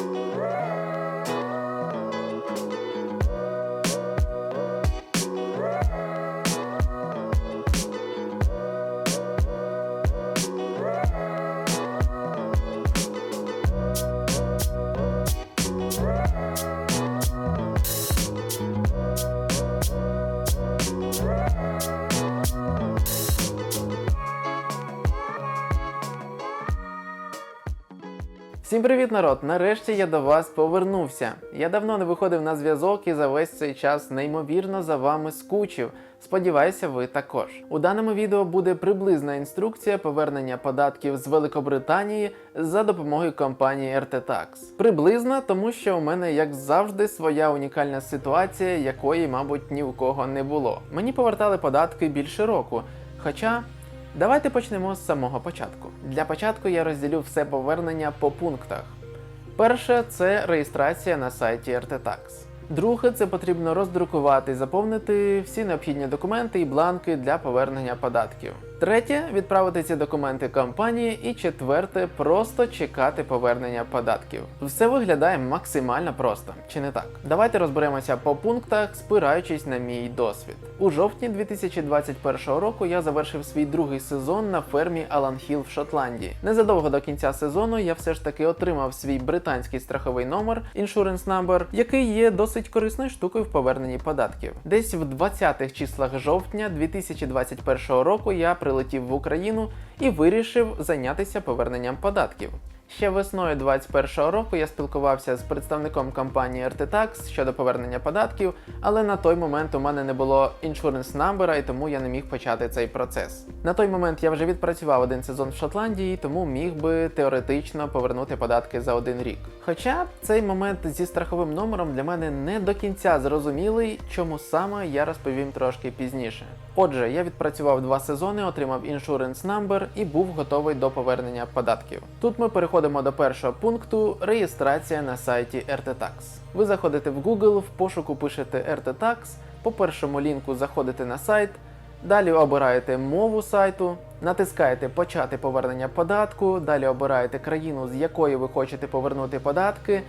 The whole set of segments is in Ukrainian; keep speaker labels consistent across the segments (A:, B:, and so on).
A: Música Всім привіт, народ! Нарешті я до вас повернувся. Я давно не виходив на зв'язок і за весь цей час неймовірно за вами скучив. Сподіваюся, ви також. У даному відео буде приблизна інструкція повернення податків з Великобританії за допомогою компанії RT. Приблизна, тому що у мене, як завжди, своя унікальна ситуація, якої, мабуть, ні у кого не було. Мені повертали податки більше року. Хоча Давайте почнемо з самого початку. Для початку я розділю все повернення по пунктах. Перше це реєстрація на сайті RTTax. Друге, це потрібно роздрукувати і заповнити всі необхідні документи і бланки для повернення податків. Третє відправити ці документи компанії. І четверте просто чекати повернення податків. Все виглядає максимально просто, чи не так? Давайте розберемося по пунктах, спираючись на мій досвід. У жовтні 2021 року я завершив свій другий сезон на фермі Алан Хіл в Шотландії. Незадовго до кінця сезону я все ж таки отримав свій британський страховий номер Insurance Number, який є досить корисною штукою в поверненні податків. Десь в 20-х числах жовтня 2021 року я прилетів в Україну і вирішив зайнятися поверненням податків. Ще весною 2021 року я спілкувався з представником компанії RTTax щодо повернення податків, але на той момент у мене не було insurance number, і тому я не міг почати цей процес. На той момент я вже відпрацював один сезон в Шотландії, тому міг би теоретично повернути податки за один рік. Хоча цей момент зі страховим номером для мене не до кінця зрозумілий, чому саме я розповім трошки пізніше. Отже, я відпрацював два сезони, отримав insurance number і був готовий до повернення податків. Тут ми переходимо до першого пункту реєстрація на сайті RTTax. Ви заходите в Google, в пошуку пишете RTTax, по першому лінку заходите на сайт, далі обираєте мову сайту, натискаєте Почати повернення податку, далі обираєте країну, з якої ви хочете повернути податки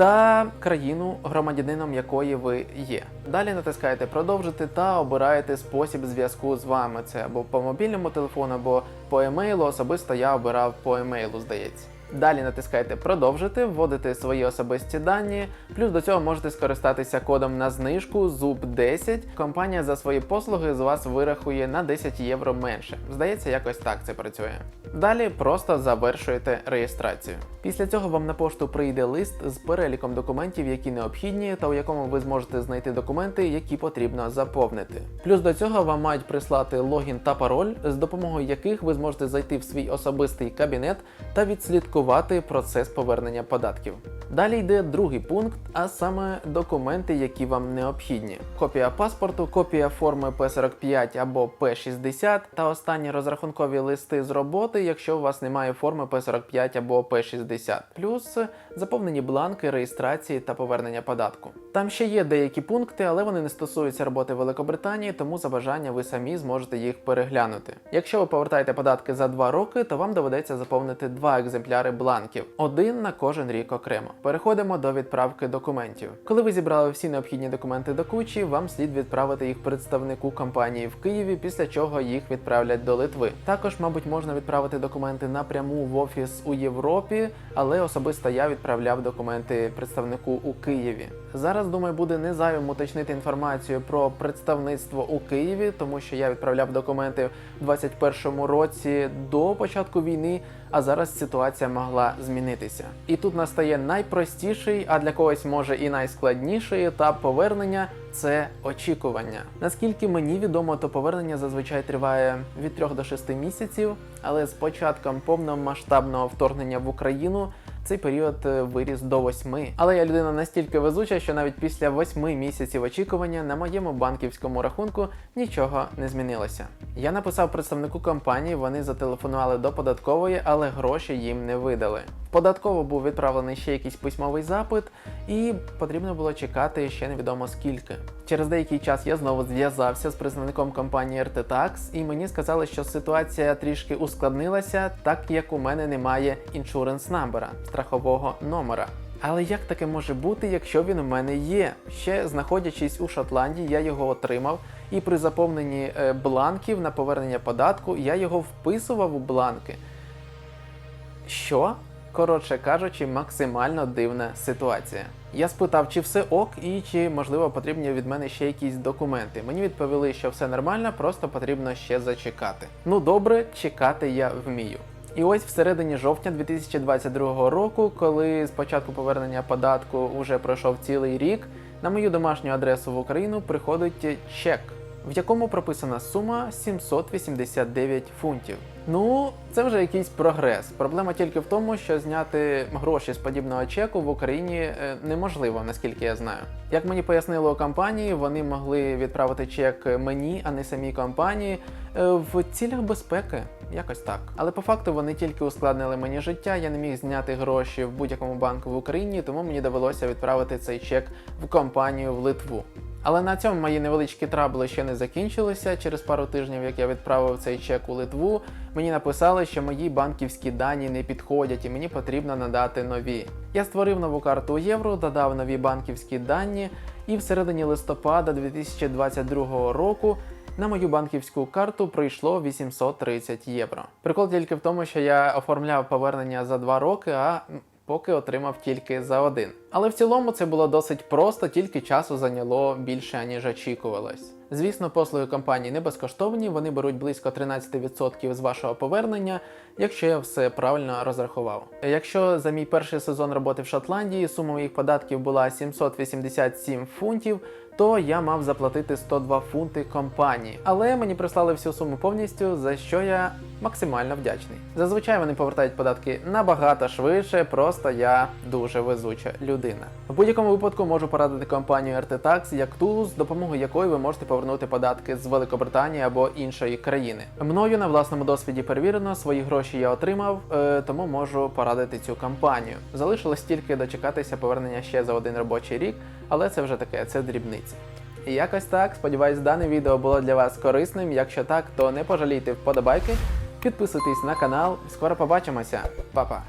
A: та країну, громадянином якої ви є. Далі натискаєте продовжити та обираєте спосіб зв'язку з вами. Це або по мобільному телефону, або по емейлу. Особисто я обирав по емейлу, здається. Далі натискаєте продовжити, вводите свої особисті дані. Плюс до цього можете скористатися кодом на знижку ZUB 10 Компанія за свої послуги з вас вирахує на 10 євро менше. Здається, якось так це працює. Далі просто завершуєте реєстрацію. Після цього вам на пошту прийде лист з переліком документів, які необхідні, та у якому ви зможете знайти документи, які потрібно заповнити. Плюс до цього вам мають прислати логін та пароль, з допомогою яких ви зможете зайти в свій особистий кабінет та відслідкувати процес повернення податків. Далі йде другий пункт, а саме документи, які вам необхідні: копія паспорту, копія форми П45 або П60 та останні розрахункові листи з роботи, якщо у вас немає форми П45 або П60, плюс заповнені бланки реєстрації та повернення податку. Там ще є деякі пункти, але вони не стосуються роботи Великобританії, тому за бажання ви самі зможете їх переглянути. Якщо ви повертаєте податки за 2 роки, то вам доведеться заповнити два екземпляри бланків, один на кожен рік окремо. Переходимо до відправки документів. Коли ви зібрали всі необхідні документи до кучі, вам слід відправити їх представнику компанії в Києві, після чого їх відправлять до Литви. Також, мабуть, можна відправити документи напряму в офіс у Європі, але особисто я відправляв документи представнику у Києві. Зараз думаю, буде не зайвим уточнити інформацію про представництво у Києві, тому що я відправляв документи в 21-му році до початку війни. А зараз ситуація могла змінитися. І тут настає найпростіший, а для когось може і найскладніший етап повернення це очікування. Наскільки мені відомо, то повернення зазвичай триває від 3 до 6 місяців, але з початком повномасштабного вторгнення в Україну цей період е, виріс до 8. Але я людина настільки везуча, що навіть після 8 місяців очікування на моєму банківському рахунку нічого не змінилося. Я написав представнику компанії, вони зателефонували до податкової, але гроші їм не видали. Податково був відправлений ще якийсь письмовий запит, і потрібно було чекати ще невідомо скільки. Через деякий час я знову зв'язався з представником компанії RTTax, і мені сказали, що ситуація трішки ускладнилася, так як у мене немає insurance number, страхового номера. Але як таке може бути, якщо він у мене є? Ще знаходячись у Шотландії, я його отримав, і при заповненні е, бланків на повернення податку я його вписував у бланки. Що? Коротше кажучи, максимально дивна ситуація. Я спитав, чи все ок, і чи можливо потрібні від мене ще якісь документи. Мені відповіли, що все нормально, просто потрібно ще зачекати. Ну добре, чекати я вмію. І ось всередині жовтня 2022 року, коли з початку повернення податку вже пройшов цілий рік, на мою домашню адресу в Україну приходить чек, в якому прописана сума 789 фунтів. Ну, це вже якийсь прогрес. Проблема тільки в тому, що зняти гроші з подібного чеку в Україні е, неможливо, наскільки я знаю. Як мені пояснили у компанії, вони могли відправити чек мені, а не самій компанії е, в цілях безпеки. Якось так. Але по факту вони тільки ускладнили мені життя. Я не міг зняти гроші в будь-якому банку в Україні, тому мені довелося відправити цей чек в компанію в Литву. Але на цьому мої невеличкі трабли ще не закінчилися. Через пару тижнів, як я відправив цей чек у Литву, мені написали, що мої банківські дані не підходять і мені потрібно надати нові. Я створив нову карту євро, додав нові банківські дані, і в середині листопада 2022 року на мою банківську карту прийшло 830 євро. Прикол тільки в тому, що я оформляв повернення за 2 роки, а поки отримав тільки за один. Але в цілому це було досить просто, тільки часу зайняло більше, аніж очікувалось. Звісно, послуги компанії не безкоштовні, вони беруть близько 13% з вашого повернення, якщо я все правильно розрахував. Якщо за мій перший сезон роботи в Шотландії сума моїх податків була 787 фунтів, то я мав заплатити 102 фунти компанії. Але мені прислали всю суму повністю, за що я максимально вдячний. Зазвичай вони повертають податки набагато швидше, просто я дуже везуча людина. В будь-якому випадку можу порадити компанію RT як ту, з допомогою якої ви можете повернути податки з Великобританії або іншої країни. Мною на власному досвіді перевірено, свої гроші я отримав, е, тому можу порадити цю компанію. Залишилось тільки дочекатися повернення ще за один робочий рік, але це вже таке, це дрібниці. І якось так. Сподіваюсь, дане відео було для вас корисним. Якщо так, то не пожалійте вподобайки, підписуйтесь на канал. Скоро побачимося. Па-па!